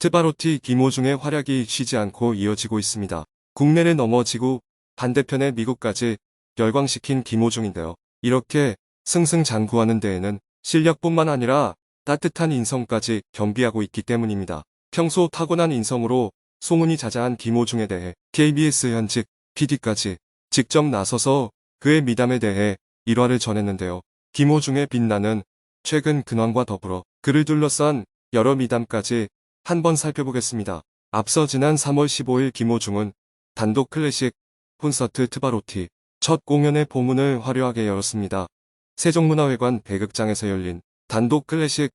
트바로티 김호중의 활약이 쉬지 않고 이어지고 있습니다. 국내를 넘어지고 반대편의 미국까지 열광시킨 김호중인데요. 이렇게 승승장구하는 데에는 실력뿐만 아니라 따뜻한 인성까지 겸비하고 있기 때문입니다. 평소 타고난 인성으로 소문이 자자한 김호중에 대해 KBS 현직 PD까지 직접 나서서 그의 미담에 대해 일화를 전했는데요. 김호중의 빛나는 최근 근황과 더불어 그를 둘러싼 여러 미담까지 한번 살펴보겠습니다. 앞서 지난 3월 15일 김호중은 단독 클래식 콘서트 트바로티 첫 공연의 보문을 화려하게 열었습니다. 세종문화회관 배극장에서 열린 단독 클래식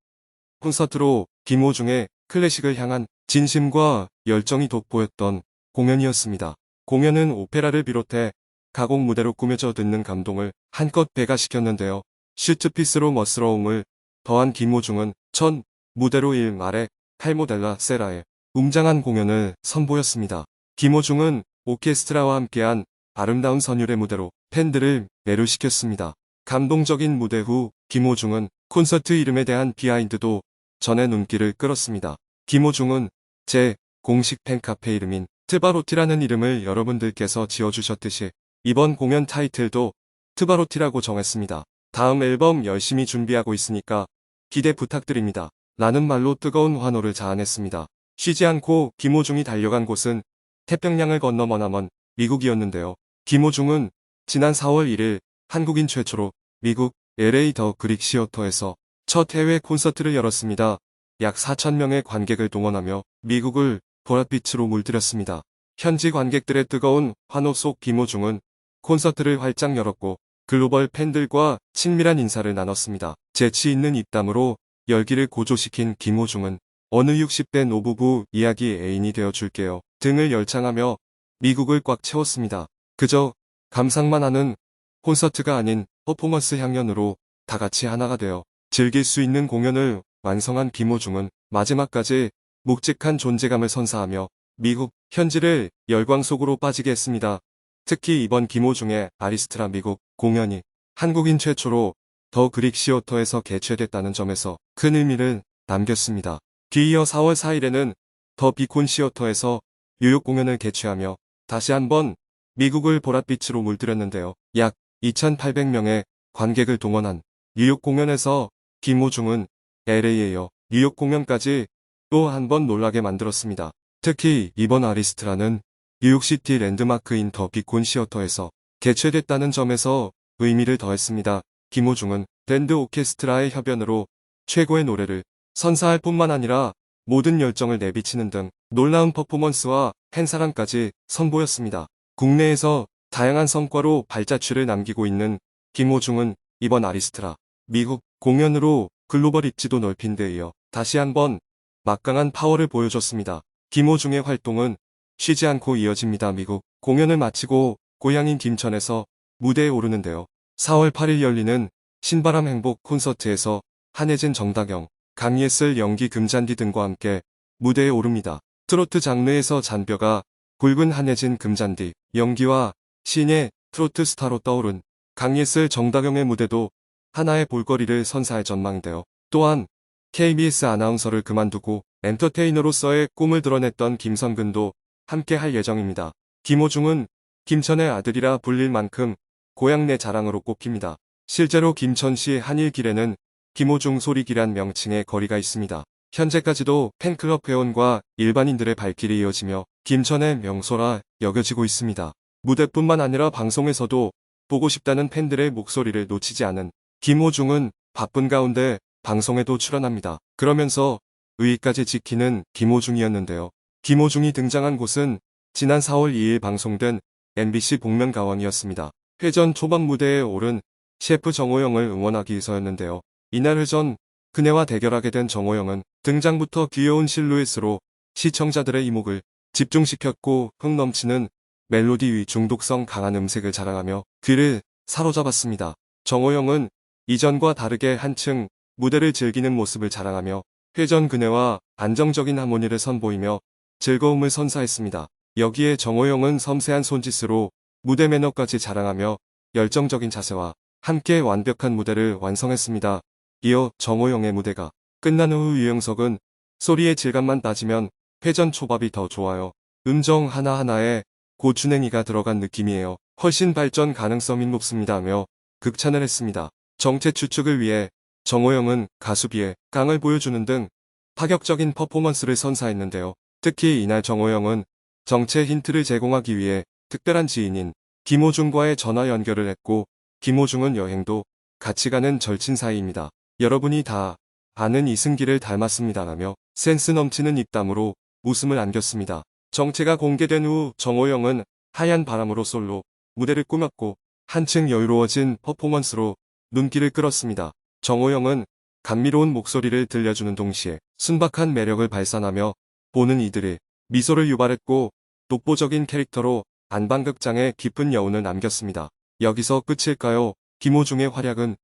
콘서트로 김호중의 클래식을 향한 진심과 열정이 돋보였던 공연이었습니다. 공연은 오페라를 비롯해 가곡 무대로 꾸며져 듣는 감동을 한껏 배가시켰는데요. 슈트피스로 멋스러움을 더한 김호중은 첫 무대로 일 말에 칼모델라 세라의 웅장한 공연을 선보였습니다. 김호중은 오케스트라와 함께한 아름다운 선율의 무대로 팬들을 매료시켰습니다. 감동적인 무대 후 김호중은 콘서트 이름에 대한 비하인드도 전해 눈길을 끌었습니다. 김호중은 제 공식 팬카페 이름인 트바로티라는 이름을 여러분들께서 지어주셨듯이 이번 공연 타이틀도 트바로티라고 정했습니다. 다음 앨범 열심히 준비하고 있으니까 기대 부탁드립니다. 라는 말로 뜨거운 환호를 자아냈습니다. 쉬지 않고 김호중이 달려간 곳은 태평양을 건너 머나먼 미국이었는데요. 김호중은 지난 4월 1일 한국인 최초로 미국 LA 더 그릭 시어터에서 첫 해외 콘서트를 열었습니다. 약 4천명의 관객을 동원하며 미국을 보랏빛으로 물들였습니다. 현지 관객들의 뜨거운 환호 속 김호중은 콘서트를 활짝 열었고 글로벌 팬들과 친밀한 인사를 나눴습니다. 재치 있는 입담으로 열기를 고조시킨 김호중은 어느 60대 노부부 이야기 애인이 되어 줄게요 등을 열창하며 미국을 꽉 채웠습니다. 그저 감상만 하는 콘서트가 아닌 퍼포먼스 향연으로 다 같이 하나가 되어 즐길 수 있는 공연을 완성한 김호중은 마지막까지 묵직한 존재감을 선사하며 미국 현지를 열광 속으로 빠지게 했습니다. 특히 이번 김호중의 아리스트라 미국 공연이 한국인 최초로 더 그릭 시어터에서 개최됐다는 점에서 큰 의미를 남겼습니다. 뒤이어 4월 4일에는 더 비콘 시어터에서 뉴욕 공연을 개최하며 다시 한번 미국을 보랏빛으로 물들였는데요. 약 2,800명의 관객을 동원한 뉴욕 공연에서 김호중은 LA에 이어 뉴욕 공연까지 또 한 번 놀라게 만들었습니다. 특히 이번 아리스트라는 뉴욕시티 랜드마크인 더 비콘 시어터에서 개최됐다는 점에서 의미를 더했습니다. 김호중은 밴드 오케스트라의 협연으로 최고의 노래를 선사할 뿐만 아니라 모든 열정을 내비치는 등 놀라운 퍼포먼스와 팬사랑까지 선보였습니다. 국내에서 다양한 성과로 발자취를 남기고 있는 김호중은 이번 아리스트라 미국 공연으로 글로벌 입지도 넓힌 데 이어 다시 한번 막강한 파워를 보여줬습니다. 김호중의 활동은 쉬지 않고 이어집니다. 미국 공연을 마치고 고향인 김천에서 무대에 오르는데요. 4월 8일 열리는 신바람 행복 콘서트에서 한혜진 정다경, 강예슬 연기 금잔디 등과 함께 무대에 오릅니다. 트로트 장르에서 잔뼈가 굵은 한혜진 금잔디 연기와 신의 트로트 스타로 떠오른 강예슬 정다경의 무대도 하나의 볼거리를 선사할 전망인데요. 또한 KBS 아나운서를 그만두고 엔터테이너로서의 꿈을 드러냈던 김선근도 함께 할 예정입니다. 김호중은 김천의 아들이라 불릴 만큼 고향 내 자랑으로 꼽힙니다. 실제로 김천시 한일길에는 김호중 소리기란 명칭의 거리가 있습니다. 현재까지도 팬클럽 회원과 일반인들의 발길이 이어지며 김천의 명소라 여겨지고 있습니다. 무대뿐만 아니라 방송에서도 보고 싶다는 팬들의 목소리를 놓치지 않은 김호중은 바쁜 가운데 방송에도 출연합니다. 그러면서 의의까지 지키는 김호중이었는데요. 김호중이 등장한 곳은 지난 4월 2일 방송된 MBC 복면가왕이었습니다. 회전 초반 무대에 오른 셰프 정호영을 응원하기 위해서였는데요. 이날 회전 그네와 대결하게 된 정호영은 등장부터 귀여운 실루엣으로 시청자들의 이목을 집중시켰고 흥 넘치는 멜로디 위 중독성 강한 음색을 자랑하며 귀를 사로잡았습니다. 정호영은 이전과 다르게 한층 무대를 즐기는 모습을 자랑하며 회전 그네와 안정적인 하모니를 선보이며 즐거움을 선사했습니다. 여기에 정호영은 섬세한 손짓으로 무대 매너까지 자랑하며 열정적인 자세와 함께 완벽한 무대를 완성했습니다. 이어 정호영의 무대가 끝난 후 유영석은 소리의 질감만 따지면 회전 초밥이 더 좋아요. 음정 하나하나에 고추냉이가 들어간 느낌이에요. 훨씬 발전 가능성이 높습니다며 극찬을 했습니다. 정체 추측을 위해 정호영은 가수비의 강을 보여주는 등 파격적인 퍼포먼스를 선사했는데요. 특히 이날 정호영은 정체 힌트를 제공하기 위해 특별한 지인인 김호중과의 전화 연결을 했고 김호중은 여행도 같이 가는 절친 사이입니다. 여러분이 다 아는 이승기를 닮았습니다라며 센스 넘치는 입담으로 웃음을 안겼습니다. 정체가 공개된 후 정호영은 하얀 바람으로 솔로 무대를 꾸몄고 한층 여유로워진 퍼포먼스로 눈길을 끌었습니다. 정호영은 감미로운 목소리를 들려주는 동시에 순박한 매력을 발산하며 보는 이들의 미소를 유발했고 독보적인 캐릭터로 안방극장에 깊은 여운을 남겼습니다. 여기서 끝일까요? 김호중의 활약은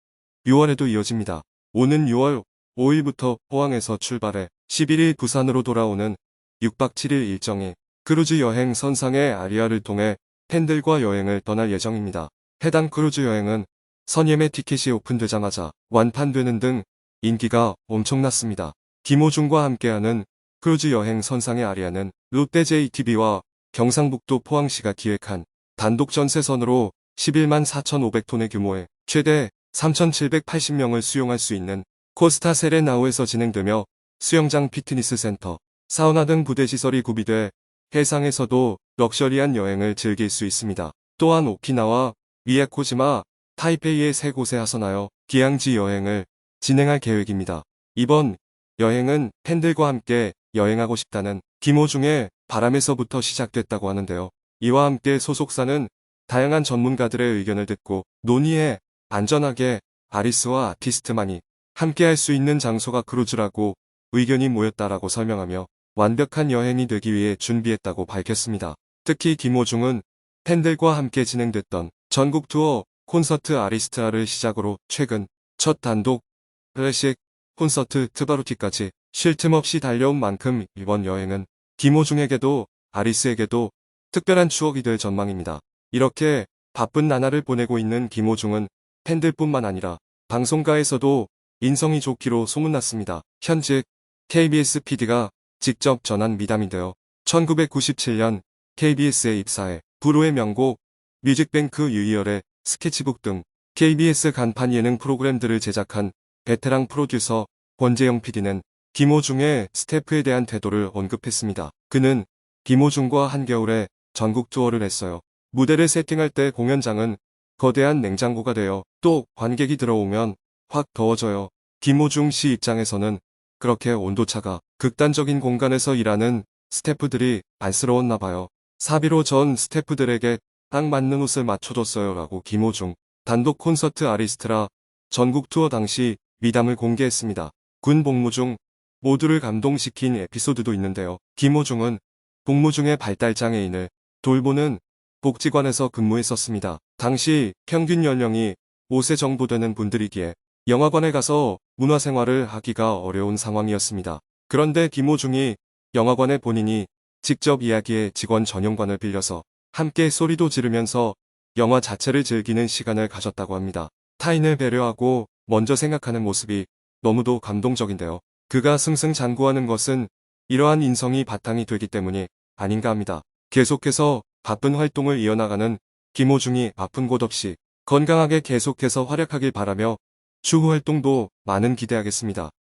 6월에도 이어집니다. 오는 6월 5일부터 포항에서 출발해 11일 부산으로 돌아오는 6박 7일 일정이 크루즈 여행 선상의 아리아를 통해 팬들과 여행을 떠날 예정입니다. 해당 크루즈 여행은 선예매 티켓이 오픈되자마자 완판되는 등 인기가 엄청났습니다. 김호중과 함께하는 크루즈 여행 선상의 아리아는 롯데 JTB와 경상북도 포항시가 기획한 단독 전세선으로 11만 4,500톤의 규모의 최대 3,780명을 수용할 수 있는 코스타 세레나우에서 진행되며 수영장 피트니스 센터, 사우나 등 부대 시설이 구비돼 해상에서도 럭셔리한 여행을 즐길 수 있습니다. 또한 오키나와 미야코지마, 타이페이의 세 곳에 하선하여 기항지 여행을 진행할 계획입니다. 이번 여행은 팬들과 함께 여행하고 싶다는 김호중의 바람에서부터 시작됐다고 하는데요. 이와 함께 소속사는 다양한 전문가들의 의견을 듣고 논의해 안전하게 아리스와 아티스트만이 함께 할 수 있는 장소가 크루즈라고 의견이 모였다라고 설명하며 완벽한 여행이 되기 위해 준비했다고 밝혔습니다. 특히 김호중은 팬들과 함께 진행됐던 전국 투어 콘서트 아리스트아를 시작으로 최근 첫 단독 클래식 콘서트 트바루티까지 쉴 틈 없이 달려온 만큼 이번 여행은 김호중에게도 아리스에게도 특별한 추억이 될 전망입니다. 이렇게 바쁜 나날을 보내고 있는 김호중은 팬들뿐만 아니라 방송가에서도 인성이 좋기로 소문났습니다. 현직 KBS PD가 직접 전한 미담인데요. 1997년 KBS에 입사해 불후의 명곡 뮤직뱅크 유이얼의 스케치북 등 KBS 간판 예능 프로그램들을 제작한 베테랑 프로듀서 권재영 PD는 김호중의 스태프에 대한 태도를 언급했습니다. 그는 김호중과 한겨울에 전국 투어를 했어요. 무대를 세팅할 때 공연장은 거대한 냉장고가 되어 또 관객이 들어오면 확 더워져요. 김호중 씨 입장에서는 그렇게 온도차가 극단적인 공간에서 일하는 스태프들이 안쓰러웠나 봐요. 사비로 전 스태프들에게 딱 맞는 옷을 맞춰줬어요 라고 김호중 단독 콘서트 아리스트라 전국 투어 당시 미담을 공개했습니다. 군 복무 중 모두를 감동시킨 에피소드도 있는데요. 김호중은 복무 중의 발달장애인을 돌보는 복지관에서 근무했었습니다. 당시 평균 연령이 5세 정도 되는 분들이기에 영화관에 가서 문화생활을 하기가 어려운 상황이었습니다. 그런데 김호중이 영화관에 본인이 직접 이야기해 직원 전용관을 빌려서 함께 소리도 지르면서 영화 자체를 즐기는 시간을 가졌다고 합니다. 타인을 배려하고 먼저 생각하는 모습이 너무도 감동적인데요. 그가 승승장구하는 것은 이러한 인성이 바탕이 되기 때문이 아닌가 합니다. 계속해서 바쁜 활동을 이어나가는 김호중이 아픈 곳 없이 건강하게 계속해서 활약하길 바라며 추후 활동도 많은 기대하겠습니다.